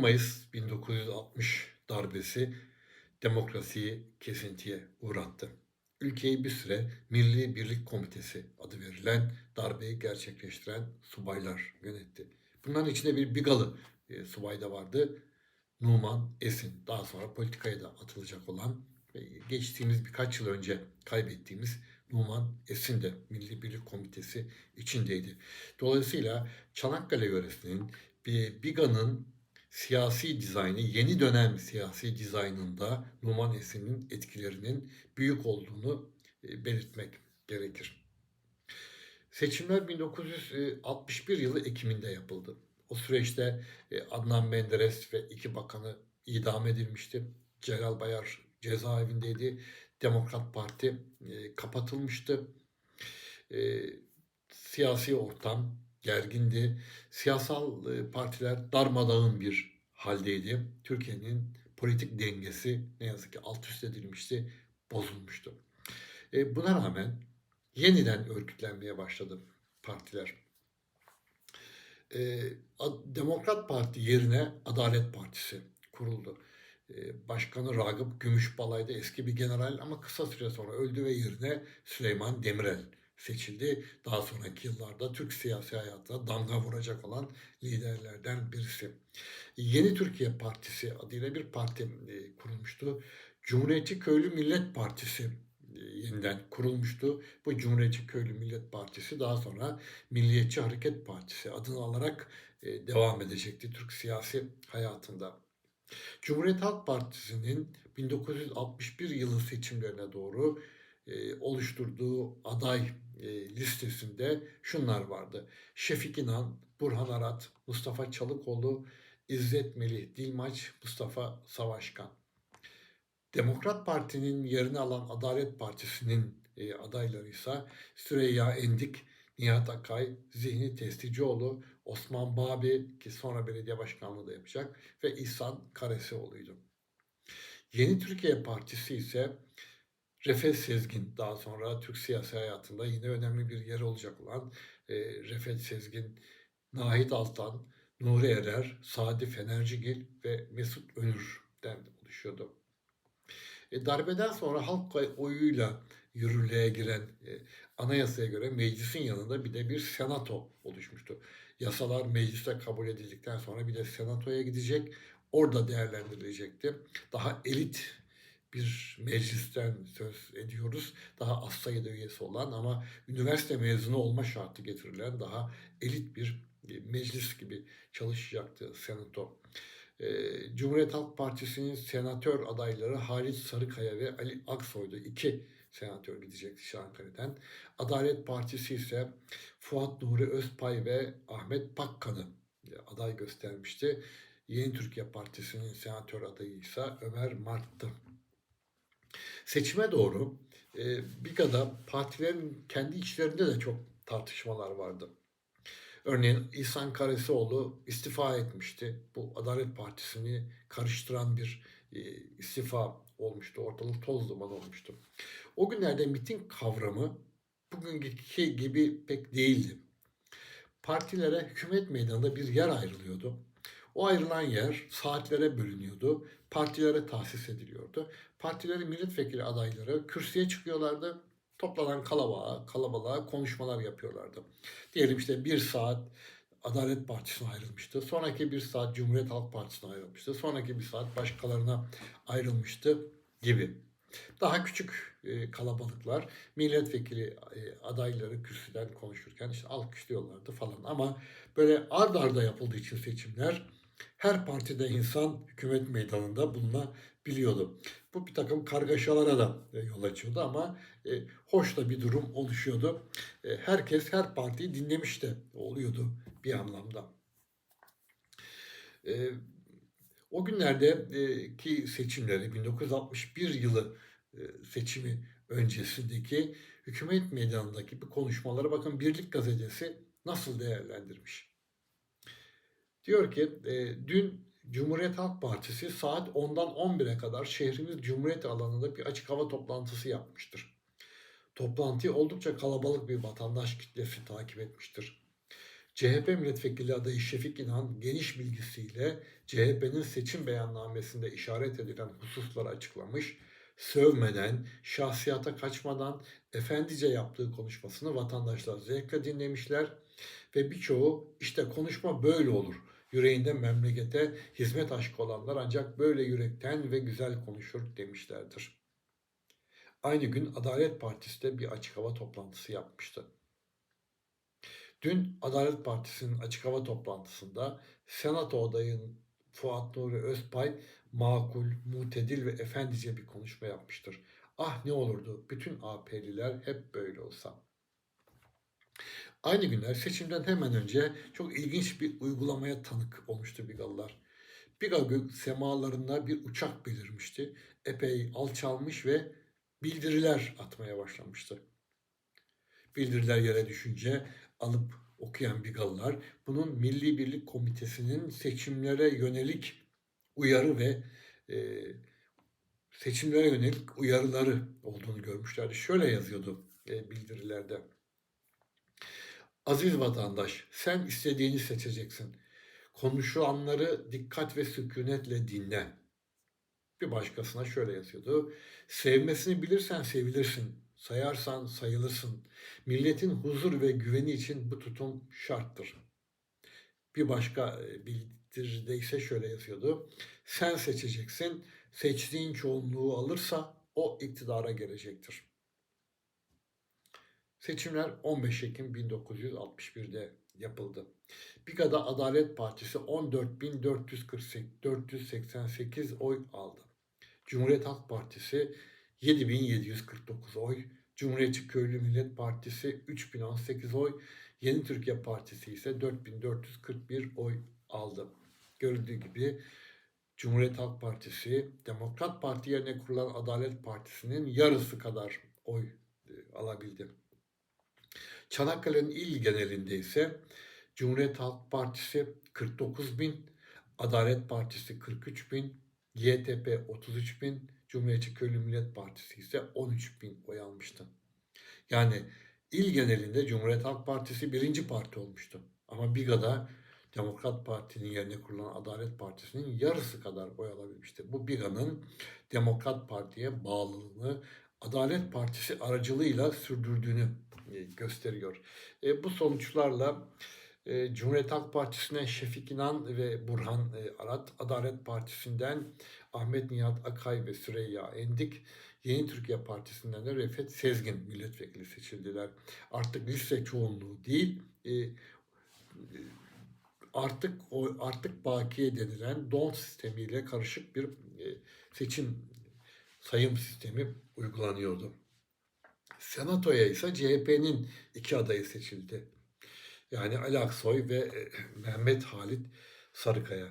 Mayıs 1960 darbesi demokrasiyi kesintiye uğrattı. Ülkeyi bir süre Milli Birlik Komitesi adı verilen darbeyi gerçekleştiren subaylar yönetti. Bunların içinde bir Bigalı e, subay da vardı. Numan Esin. Daha sonra politikaya da atılacak olan ve geçtiğimiz birkaç yıl önce kaybettiğimiz Numan Esin de Milli Birlik Komitesi içindeydi. Dolayısıyla Çanakkale yöresinin bir Biga'nın siyasi dizaynı, yeni dönem siyasi dizaynında Numan Esin'in etkilerinin büyük olduğunu e, belirtmek gerekir. Seçimler 1961 yılı Ekim'inde yapıldı. O süreçte e, Adnan Menderes ve iki bakanı idam edilmişti. Celal Bayar cezaevindeydi. Demokrat Parti e, kapatılmıştı. Siyasi ortam gergindi. Siyasal e, partiler darmadağın bir haldeydi. Türkiye'nin politik dengesi ne yazık ki alt üst edilmişti, bozulmuştu. E, buna rağmen yeniden örgütlenmeye başladı partiler. E, Demokrat Parti yerine Adalet Partisi kuruldu. E, Başkanı Ragıp Gümüşbalay'da eski bir general ama kısa süre sonra öldü ve yerine Süleyman Demirel seçildi. Daha sonraki yıllarda Türk siyasi hayatına damga vuracak olan liderlerden birisi. Yeni Türkiye Partisi adıyla bir parti e, kurulmuştu. Cumhuriyetçi Köylü Millet Partisi e, yeniden kurulmuştu. Bu Cumhuriyetçi Köylü Millet Partisi daha sonra Milliyetçi Hareket Partisi adını alarak e, devam edecekti Türk siyasi hayatında. Cumhuriyet Halk Partisi'nin 1961 yılı seçimlerine doğru oluşturduğu aday e, listesinde şunlar vardı. Şefik İnan, Burhan Arat, Mustafa Çalıkoğlu, İzzet Melih Dilmaç, Mustafa Savaşkan. Demokrat Parti'nin yerini alan Adalet Partisi'nin e, adayları ise Süreyya Endik, Nihat Akay, Zihni Testicioğlu, Osman Babi ki sonra belediye başkanlığı da yapacak ve İhsan Karesioğlu'ydu. Yeni Türkiye Partisi ise Refet Sezgin daha sonra Türk siyasi hayatında yine önemli bir yer olacak olan e, Refet Sezgin, Nahit Altan, Nuri Erer, Sadi Fenercigil ve Mesut Önür'den oluşuyordu. E, darbeden sonra halk oyuyla yürürlüğe giren e, anayasaya göre meclisin yanında bir de bir senato oluşmuştu. Yasalar mecliste kabul edildikten sonra bir de senatoya gidecek. Orada değerlendirilecekti. Daha elit bir meclisten söz ediyoruz. Daha az sayıda üyesi olan ama üniversite mezunu olma şartı getirilen daha elit bir meclis gibi çalışacaktı senato. Ee, Cumhuriyet Halk Partisi'nin senatör adayları Halit Sarıkaya ve Ali Aksoy'du. iki senatör gidecekti Çanakkale'den. Adalet Partisi ise Fuat Nuri Özpay ve Ahmet Pakkan'ı aday göstermişti. Yeni Türkiye Partisi'nin senatör adayı ise Ömer Mart'tı. Seçime doğru e, BİGA'da partilerin kendi içlerinde de çok tartışmalar vardı. Örneğin İhsan Karesioğlu istifa etmişti. Bu Adalet Partisi'ni karıştıran bir e, istifa olmuştu. Ortalık toz duman olmuştu. O günlerde miting kavramı bugünkü gibi pek değildi. Partilere hükümet meydanında bir yer ayrılıyordu. O ayrılan yer saatlere bölünüyordu. Partilere tahsis ediliyordu. Partilerin milletvekili adayları kürsüye çıkıyorlardı. Toplanan kalabalığa, kalabalığa konuşmalar yapıyorlardı. Diyelim işte bir saat Adalet Partisi'ne ayrılmıştı. Sonraki bir saat Cumhuriyet Halk Partisi'ne ayrılmıştı. Sonraki bir saat başkalarına ayrılmıştı gibi. Daha küçük e, kalabalıklar milletvekili e, adayları kürsüden konuşurken işte alkışlıyorlardı falan. Ama böyle ard arda yapıldığı için seçimler her partide insan hükümet meydanında bulunabiliyordu. Bu bir takım kargaşalara da e, yol açıyordu ama e, hoş da bir durum oluşuyordu. E, herkes her partiyi dinlemiş de oluyordu bir anlamda. E, o günlerdeki seçimleri 1961 yılı e, seçimi öncesindeki hükümet meydanındaki bir konuşmalara bakın Birlik Gazetesi nasıl değerlendirmiş. Diyor ki e, dün Cumhuriyet Halk Partisi saat 10'dan 11'e kadar şehrimiz Cumhuriyet alanında bir açık hava toplantısı yapmıştır. Toplantıyı oldukça kalabalık bir vatandaş kitlesi takip etmiştir. CHP milletvekili adayı Şefik İnan geniş bilgisiyle CHP'nin seçim beyannamesinde işaret edilen hususları açıklamış, sövmeden, şahsiyata kaçmadan efendice yaptığı konuşmasını vatandaşlar zevkle dinlemişler ve birçoğu işte konuşma böyle olur. Yüreğinde memlekete hizmet aşkı olanlar ancak böyle yürekten ve güzel konuşur demişlerdir. Aynı gün Adalet Partisi de bir açık hava toplantısı yapmıştı. Dün Adalet Partisi'nin açık hava toplantısında Senato adayın Fuat Nuri Özpay makul, mutedil ve efendice bir konuşma yapmıştır. Ah ne olurdu bütün AP'liler hep böyle olsa. Aynı günler seçimden hemen önce çok ilginç bir uygulamaya tanık olmuştu Bigalılar. Biga gök semalarında bir uçak belirmişti. Epey alçalmış ve bildiriler atmaya başlamıştı. Bildiriler yere düşünce alıp okuyan Bigalılar bunun Milli Birlik Komitesi'nin seçimlere yönelik uyarı ve e, seçimlere yönelik uyarıları olduğunu görmüşlerdi. Şöyle yazıyordu e, bildirilerde. Aziz vatandaş, sen istediğini seçeceksin. Konuşulanları dikkat ve sükunetle dinle. Bir başkasına şöyle yazıyordu. Sevmesini bilirsen sevilirsin, sayarsan sayılırsın. Milletin huzur ve güveni için bu tutum şarttır. Bir başka e, bildiride ise şöyle yazıyordu. Sen seçeceksin, seçtiğin çoğunluğu alırsa o iktidara gelecektir. Seçimler 15 Ekim 1961'de yapıldı. Biga'da Adalet Partisi 14.488 oy aldı. Cumhuriyet Halk Partisi 7.749 oy, Cumhuriyetçi Köylü Millet Partisi 3018 oy, Yeni Türkiye Partisi ise 4441 oy aldı. Görüldüğü gibi Cumhuriyet Halk Partisi Demokrat Parti yerine kurulan Adalet Partisi'nin yarısı kadar oy e, alabildi. Çanakkale'nin il genelinde ise Cumhuriyet Halk Partisi 49 bin, Adalet Partisi 43 bin, YTP 33 bin, Cumhuriyetçi Köylü Millet Partisi ise 13 bin oy almıştı. Yani il genelinde Cumhuriyet Halk Partisi birinci parti olmuştu. Ama Biga'da Demokrat Parti'nin yerine kurulan Adalet Partisi'nin yarısı kadar oy alabilmişti. Bu Biga'nın Demokrat Parti'ye bağlılığını Adalet Partisi aracılığıyla sürdürdüğünü e, gösteriyor. E, bu sonuçlarla e, Cumhuriyet Halk Partisi'ne Şefik İnan ve Burhan e, Arat, Adalet Partisi'nden Ahmet Nihat Akay ve Süreyya Endik, Yeni Türkiye Partisi'nden de Refet Sezgin milletvekili seçildiler. Artık liste çoğunluğu değil, e, e, artık o artık bakiye denilen don sistemiyle karışık bir e, seçim sayım sistemi uygulanıyordu. Senatoya ise CHP'nin iki adayı seçildi. Yani Ali Aksoy ve e, Mehmet Halit Sarıkaya.